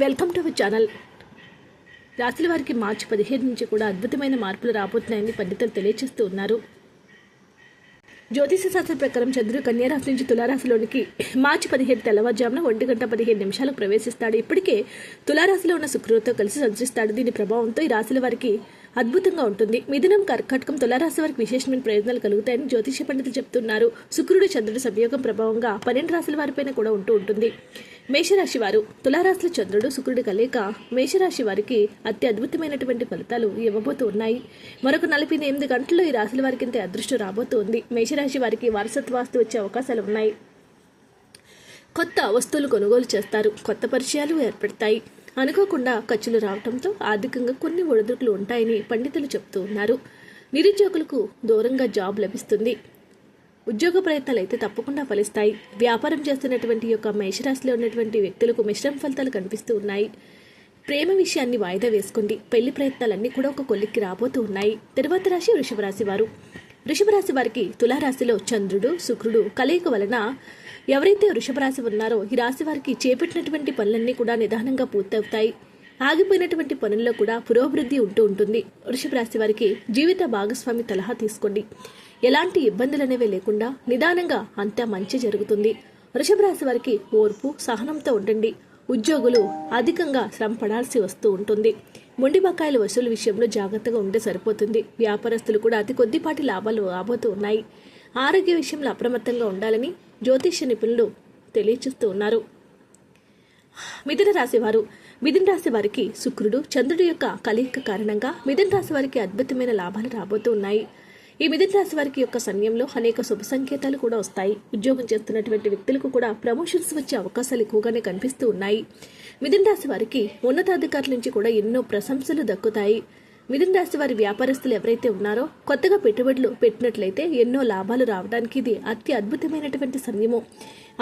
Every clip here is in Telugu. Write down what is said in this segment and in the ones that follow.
Welcome to our channel. రాశుల వారికి మార్చి పదిహేను నుంచి కూడా అద్భుతమైన మార్పులు రాబోతున్నాయని పండితులు తెలియజేస్తూ ఉన్నారు. జ్యోతిష శాస్త్రం ప్రకారం చంద్రుడు కన్యారాశి నుంచి తులారాశిలోనికి మార్చి పదిహేను తెల్లవారుజామున ఒంటి గంట పదిహేను నిమిషాలకు ప్రవేశిస్తాడు. ఇప్పటికే తులారాశిలో ఉన్న శుక్రుడితో కలిసి సంచరిస్తాడు. దీని ప్రభావంతో ఈ రాశుల వారికి అద్భుతంగా ఉంటుంది. మిథునం కర్కటకం తులారాశి వారికి విశేషమైన ప్రయోజనాలు కలుగుతాయని జ్యోతిష పండితులు చెప్తున్నారు. శుక్రుడు చంద్రుడు సంయోగం ప్రభావంగా పన్నెండు రాశుల వారిపైన కూడా ఉంటూ ఉంటుంది. మేషరాశి వారు తులారాశిలో చంద్రుడు శుక్రుడి కలయిక మేషరాశి వారికి అతి అద్భుతమైనటువంటి ఫలితాలు ఇవ్వబోతూ ఉన్నాయి. మరొక నలభై ఎనిమిది గంటల్లో ఈ రాశుల వారికి ఇంత అదృష్టం రాబోతోంది. మేషరాశి వారికి వారసత్వాస్తు వచ్చే అవకాశాలు ఉన్నాయి. కొత్త వస్తువులు కొనుగోలు చేస్తారు. కొత్త పరిచయాలు ఏర్పడతాయి. అనుకోకుండా ఖర్చులు రావడంతో ఆర్థికంగా కొన్ని ఒడిదుడుకులు ఉంటాయని పండితులు చెబుతూ ఉన్నారు. నిరుద్యోగులకు దూరంగా జాబ్ లభిస్తుంది. ఉద్యోగ ప్రయత్నాలు అయితే తప్పకుండా ఫలిస్తాయి. వ్యాపారం చేస్తున్నటువంటి యొక్క మేషరాశిలో ఉన్నటువంటి వ్యక్తులకు మిశ్రమ ఫలితాలు కనిపిస్తూ ఉన్నాయి. ప్రేమ విషయాన్ని వాయిదా వేసుకోండి. పెళ్ళి ప్రయత్నాలన్నీ కూడా ఒక కొలిక్కి రాబోతూ ఉన్నాయి. తర్వాత రాశి వృషభ రాశి వారు. వృషభ రాశి వారికి తులారాశిలో చంద్రుడు శుక్రుడు కలయిక వలన ఎవరైతే వృషభ రాశి ఉన్నారో ఈ రాశి వారికి చేపట్టినటువంటి పనులన్నీ కూడా నిదానంగా పూర్తవుతాయి. ఆగిపోయినటువంటి పనుల్లో కూడా పురోభివృద్ధి ఉంటూ ఉంటుంది. వృషభ రాశి వారికి జీవిత భాగస్వామి సలహా తీసుకోండి. ఎలాంటి ఇబ్బందులు అనేవి లేకుండా నిదానంగా అంతా మంచి జరుగుతుంది. వృషభ రాశి వారికి ఓర్పు సహనంతో ఉండండి. ఉద్యోగులు అధికంగా శ్రమ పడాల్సి వస్తూ ఉంటుంది. మొండి బకాయిల వసూలు విషయంలో జాగ్రత్తగా ఉంటే సరిపోతుంది. వ్యాపారస్తులు కూడా అతి కొద్దిపాటి లాభాలు రాబోతూ ఉన్నాయి. ఆరోగ్య విషయంలో అప్రమత్తంగా ఉండాలని జ్యోతిష్య నిపుణులు తెలియచేస్తూ ఉన్నారు. మిథున రాశివారు మిథున రాశి వారికి శుక్రుడు చంద్రుడి యొక్క కలయిక కారణంగా మిథున రాశి వారికి అద్భుతమైన లాభాలు రాబోతూ ఉన్నాయి. ఈ మిథున రాశి వారికి యొక్క సమయంలో అనేక శుభ సంకేతాలు కూడా వస్తాయి. ఉద్యోగం చేస్తున్నటువంటి వ్యక్తులకు కూడా ప్రమోషన్స్ వచ్చే అవకాశాలు ఎక్కువగానే కనిపిస్తూ ఉన్నాయి. మిథున రాశి వారికి ఉన్నతాధికారుల నుంచి కూడా ఎన్నో ప్రశంసలు దక్కుతాయి. మిథున రాశి వారి వ్యాపారస్తులు ఎవరైతే ఉన్నారో కొత్తగా పెట్టుబడులు పెట్టినట్లయితే ఎన్నో లాభాలు రావడానికి ఇది అతి అద్భుతమైనటువంటి సమయము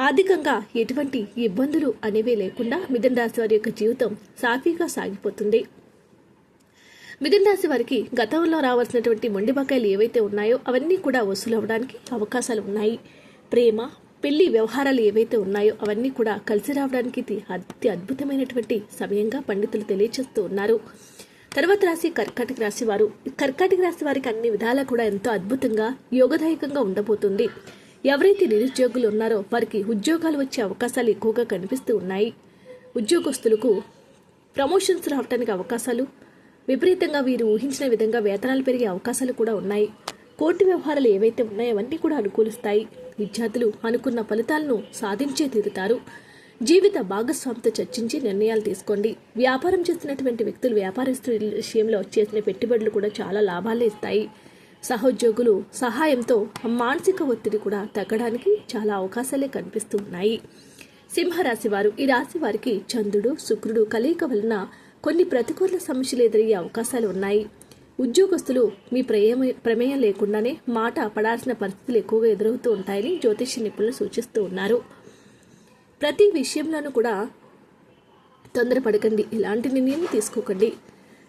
ఆర్థికంగా ఎటువంటి ఇబ్బందులు అనేవి లేకుండా మిథున రాశి వారి యొక్క జీవితం సాఫీగా సాగిపోతుంది. మిథున రాశి వారికి గతంలో రావాల్సినటువంటి మొండి బకాయిలు ఏవైతే ఉన్నాయో అవన్నీ కూడా వసూలు అవ్వడానికి అవకాశాలు ఉన్నాయి. ప్రేమ పెళ్ళి వ్యవహారాలు ఏవైతే ఉన్నాయో అవన్నీ కూడా కలిసి రావడానికి ఇది అతి అద్భుతమైనటువంటి సమయంగా పండితులు తెలియజేస్తూ ఉన్నారు. తర్వాత రాశి కర్కాటక రాశి వారు. కర్కాటక రాశి వారికి అన్ని విధాలా కూడా ఎంతో అద్భుతంగా యోగదాయకంగా ఉండబోతుంది. ఎవరైతే నిరుద్యోగులు ఉన్నారో వారికి ఉద్యోగాలు వచ్చే అవకాశాలు ఎక్కువగా కనిపిస్తూ ఉన్నాయి. ఉద్యోగస్తులకు ప్రమోషన్స్ రావడానికి అవకాశాలు విపరీతంగా వీరు ఊహించిన విధంగా వేతనాలు పెరిగే అవకాశాలు కూడా ఉన్నాయి. కోర్టు వ్యవహారాలు ఏవైతే ఉన్నాయో అవన్నీ కూడా అనుకూలిస్తాయి. విద్యార్థులు అనుకున్న ఫలితాలను సాధించే తీరుతారు. జీవిత భాగస్వామితో చర్చించి నిర్ణయాలు తీసుకోండి. వ్యాపారం చేస్తున్నటువంటి వ్యక్తులు వ్యాపారస్తుల విషయంలో చేసిన పెట్టుబడులు కూడా చాలా లాభాలే ఇస్తాయి. సహోద్యోగులు సహాయంతో మానసిక ఒత్తిడి కూడా తగ్గడానికి చాలా అవకాశాలే కనిపిస్తూ ఉన్నాయి సింహరాశి వారు ఈ రాశి వారికి చంద్రుడు శుక్రుడు కలయిక వలన కొన్ని ప్రతికూల సమస్యలు ఎదురయ్యే అవకాశాలు ఉన్నాయి. ఉద్యోగస్తులు మీ ప్రేమ ప్రమేయం లేకుండానే మాట పడాల్సిన పరిస్థితులు ఎక్కువగా ఎదురవుతూ ఉంటాయని జ్యోతిష నిపుణులు సూచిస్తూ ఉన్నారు. ప్రతి విషయంలోనూ కూడా తొందరపడకండి. ఎలాంటి నిర్ణయం తీసుకోకండి.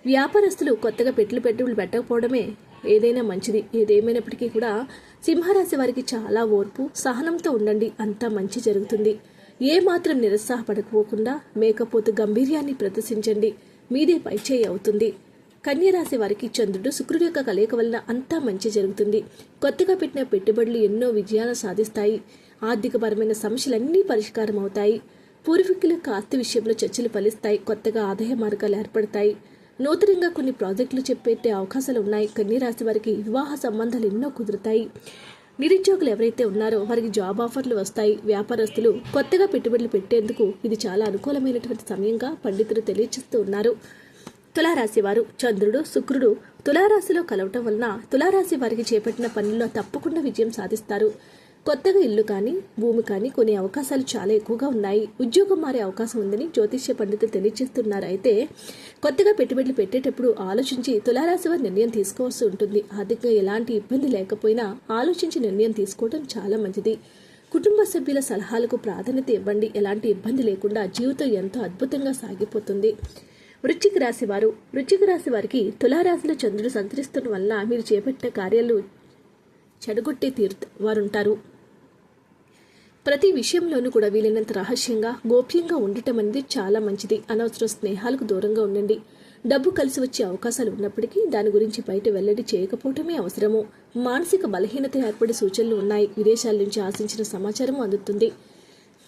వ్యాపారస్తులు కొత్తగా పెట్టులు పెట్టుబడులు పెట్టకపోవడమే ఏదైనా మంచిది. ఏదేమైనప్పటికీ కూడా సింహరాశి వారికి చాలా ఓర్పు సహనంతో ఉండండి. అంతా మంచి జరుగుతుంది. ఏ మాత్రం నిరుత్సాహపడకపోకుండా మేకపోతు గంభీర్యాన్ని ప్రదర్శించండి. మీదే పైచేయి అవుతుంది. కన్యరాశి వారికి చంద్రుడు శుక్రుడి యొక్క కలయిక వలన అంతా మంచి జరుగుతుంది. కొత్తగా పెట్టిన పెట్టుబడులు ఎన్నో విజయాలు సాధిస్తాయి. ఆర్థికపరమైన సమస్యలన్నీ పరిష్కారం అవుతాయి పూర్వీకుల ఆస్తి విషయంలో చర్చలు ఫలిస్తాయి. కొత్తగా ఆదాయ మార్గాలు ఏర్పడతాయి. నూతనంగా కొన్ని ప్రాజెక్టులు చెప్పేట్టే అవకాశాలు ఉన్నాయి. కన్యరాశి వారికి వివాహ సంబంధాలు ఎన్నో కుదురుతాయి. నిరుద్యోగులు ఎవరైతే ఉన్నారో వారికి జాబ్ ఆఫర్లు వస్తాయి. వ్యాపారస్తులు కొత్తగా పెట్టుబడులు పెట్టేందుకు ఇది చాలా అనుకూలమైనటువంటి సమయంగా పండితులు తెలియజేస్తూ ఉన్నారు. తులారాశి వారు చంద్రుడు శుక్రుడు తులారాశిలో కలవటం వలన తులారాశి వారికి చేపట్టిన పనుల్లో తప్పకుండా విజయం సాధిస్తారు. కొత్తగా ఇల్లు కానీ భూమి కానీ కొనే అవకాశాలు చాలా ఎక్కువగా ఉన్నాయి. ఉద్యోగం మారే అవకాశం ఉందని జ్యోతిష్య పండితులు తెలియజేస్తున్నారు. అయితే కొత్తగా పెట్టుబడులు పెట్టేటప్పుడు ఆలోచించి తులారాశి వారి నిర్ణయం తీసుకోవాల్సి ఉంటుంది. ఆర్థికంగా ఎలాంటి ఇబ్బంది లేకపోయినా ఆలోచించి నిర్ణయం తీసుకోవడం చాలా మంచిది. కుటుంబ సభ్యుల సలహాలకు ప్రాధాన్యత ఇవ్వండి. ఎలాంటి ఇబ్బంది లేకుండా జీవితం ఎంతో అద్భుతంగా సాగిపోతుంది. వృశ్చిక రాశి వారు వృశ్చిక రాశి వారికి తులారాశిలో చంద్రుడు సంచరిస్తున్న వల్ల మీరు చేపట్టే కార్యాలు చెడగొట్టే తీరు వారుంటారు. ప్రతి విషయంలోనూ కూడా వీలైనంత రహస్యంగా గోప్యంగా ఉండటం అనేది చాలా మంచిది. అనవసర స్నేహాలకు దూరంగా ఉండండి. డబ్బు కలిసి వచ్చే అవకాశాలు ఉన్నప్పటికీ దాని గురించి బయట వెల్లడి చేయకపోవటమే అవసరము. మానసిక బలహీనత ఏర్పడే సూచనలు ఉన్నాయి. విదేశాల నుంచి ఆశించిన సమాచారం అందుతుంది.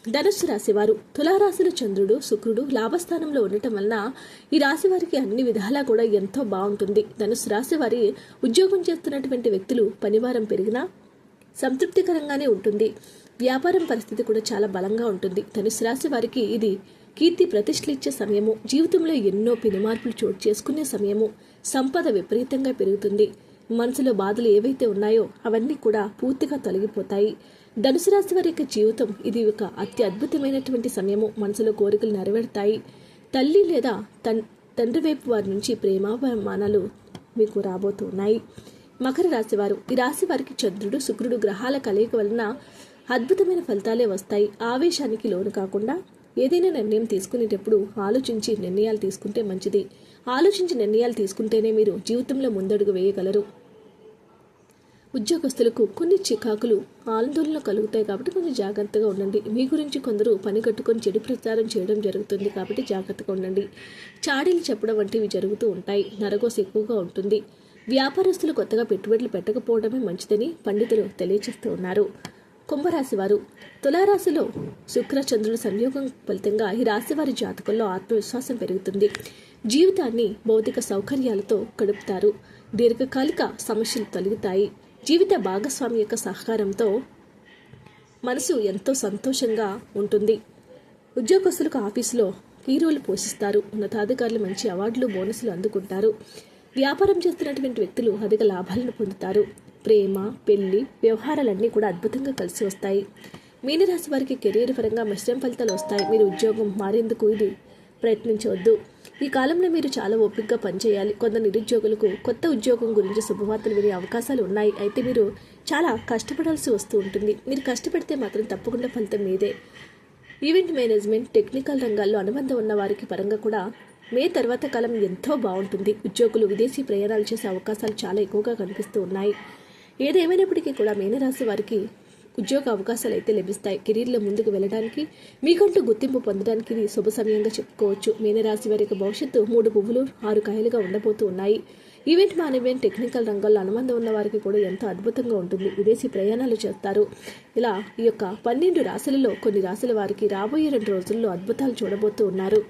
ధనుస్సు రాశివారు తులారాశిలో చంద్రుడు శుక్రుడు లాభస్థానంలో ఉండటం వలన ఈ రాశి వారికి అన్ని విధాలా కూడా ఎంతో బాగుంటుంది. ధనుస్సు రాశి వారి ఉద్యోగం చేస్తున్నటువంటి వ్యక్తులు పనివారం పెరిగినా సంతృప్తికరంగానే ఉంటుంది. వ్యాపారం పరిస్థితి కూడా చాలా బలంగా ఉంటుంది. ధనుసు రాశి వారికి ఇది కీర్తి ప్రతిష్టలిచ్చే సమయము. జీవితంలో ఎన్నో పెనుమార్పులు చోటు చేసుకునే సమయము. సంపద విపరీతంగా పెరుగుతుంది. మనసులో బాధలు ఏవైతే ఉన్నాయో అవన్నీ కూడా పూర్తిగా తొలగిపోతాయి. ధనుసు రాశి వారి యొక్క జీవితం ఇది ఒక అతి అద్భుతమైనటువంటి సమయము. మనసులో కోరికలు నెరవేరుతాయి. తల్లి లేదా తన్ తండ్రి వైపు వారి నుంచి ప్రేమాభిమానాలు మీకు రాబోతున్నాయి. మకర రాశి వారు ఈ రాశి వారికి చంద్రుడు శుక్రుడు గ్రహాల కలయిక వలన అద్భుతమైన ఫలితాలే వస్తాయి. ఆవేశానికి లోను కాకుండా ఏదైనా నిర్ణయం తీసుకునేటప్పుడు ఆలోచించి నిర్ణయాలు తీసుకుంటే మంచిది. ఆలోచించి నిర్ణయాలు తీసుకుంటేనే మీరు జీవితంలో ముందడుగు వేయగలరు. ఉద్యోగస్తులకు కొన్ని చికాకులు ఆందోళన కలుగుతాయి కాబట్టి కొంచెం జాగ్రత్తగా ఉండండి. మీ గురించి కొందరు పని కట్టుకొని చెడు ప్రచారం చేయడం జరుగుతుంది కాబట్టి జాగ్రత్తగా ఉండండి. చాడీలు చెప్పడం వంటివి జరుగుతూ ఉంటాయి. నరగోస ఎక్కువగా ఉంటుంది. వ్యాపారస్తులు కొత్తగా పెట్టుబడులు పెట్టకపోవడమే మంచిదని పండితులు తెలియజేస్తూ ఉన్నారు. కుంభరాశి వారు తులారాశిలో శుక్రచంద్రుల సంయోగం ఫలితంగా ఈ రాశి వారి జాతకంలో ఆత్మవిశ్వాసం పెరుగుతుంది. జీవితాన్ని భౌతిక సౌకర్యాలతో గడుపుతారు. దీర్ఘకాలిక సమస్యలు తొలగుతాయి. జీవిత భాగస్వామి యొక్క సహకారంతో మనసు ఎంతో సంతోషంగా ఉంటుంది. ఉద్యోగస్తులకు ఆఫీసులో హీరోలు పోషిస్తారు. ఉన్నతాధికారులు మంచి అవార్డులు బోనసులు అందుకుంటారు. వ్యాపారం చేస్తున్నటువంటి వ్యక్తులు అధిక లాభాలను పొందుతారు. ప్రేమ పెళ్ళి వ్యవహారాలన్నీ కూడా అద్భుతంగా కలిసి వస్తాయి. మీనరాశి వారికి కెరీర్ పరంగా మిశ్రమ ఫలితాలు వస్తాయి. మీరు ఉద్యోగం మారేందుకు ఇది ప్రయత్నించవద్దు. ఈ కాలంలో మీరు చాలా ఓపికగా పనిచేయాలి. కొంత నిరుద్యోగులకు కొత్త ఉద్యోగం గురించి శుభవార్తలు వినే అవకాశాలు ఉన్నాయి. అయితే మీరు చాలా కష్టపడాల్సి వస్తూ ఉంటుంది. మీరు కష్టపడితే మాత్రం తప్పకుండా ఫలితం మీదే. ఈవెంట్ మేనేజ్మెంట్ టెక్నికల్ రంగాల్లో అనుబంధం ఉన్న వారికి పరంగా కూడా మే తర్వాత కాలం ఎంతో బాగుంటుంది. ఉద్యోగులు విదేశీ ప్రయాణాలు చేసే అవకాశాలు చాలా ఎక్కువగా కనిపిస్తూ ఉన్నాయి. ఏదేమైనప్పటికీ కూడా మీనరాశి వారికి ఉద్యోగ అవకాశాలు అయితే లభిస్తాయి. కెరీర్లో ముందుకు వెళ్ళడానికి మీకంటూ గుర్తింపు పొందడానికి ఇది శుభ సమయంగా చెప్పుకోవచ్చు. మీనరాశి వారి యొక్క భవిష్యత్తు మూడు పువ్వులు ఆరు కాయలుగా ఉండబోతూ ఉన్నాయి. ఈవెంట్ మేనేజ్మెంట్ టెక్నికల్ రంగాల్లో అనుబంధం ఉన్న వారికి కూడా ఎంతో అద్భుతంగా ఉంటుంది. విదేశీ ప్రయాణాలు చేస్తారు. ఇలా ఈ యొక్క పన్నెండు రాశులలో కొన్ని రాశుల వారికి రాబోయే రెండు రోజుల్లో అద్భుతాలు చూడబోతూ ఉన్నారు.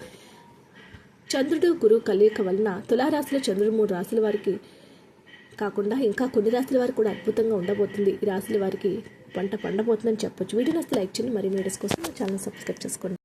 చంద్రుడు గురు కలయిక వలన తులారాశిలో చంద్రుడు మూడు రాశుల వారికి కాకుండా ఇంకా కొన్ని రాశుల వారికి కూడా అద్భుతంగా ఉండబోతుంది. ఈ రాశుల వారికి పంట పండబోతుందని చెప్పొచ్చు. వీడియో నస్తే లైక్ చేయండి. మరిన్ని వీడియోస్ కోసం ఛానల్ సబ్స్క్రైబ్ చేసుకోండి.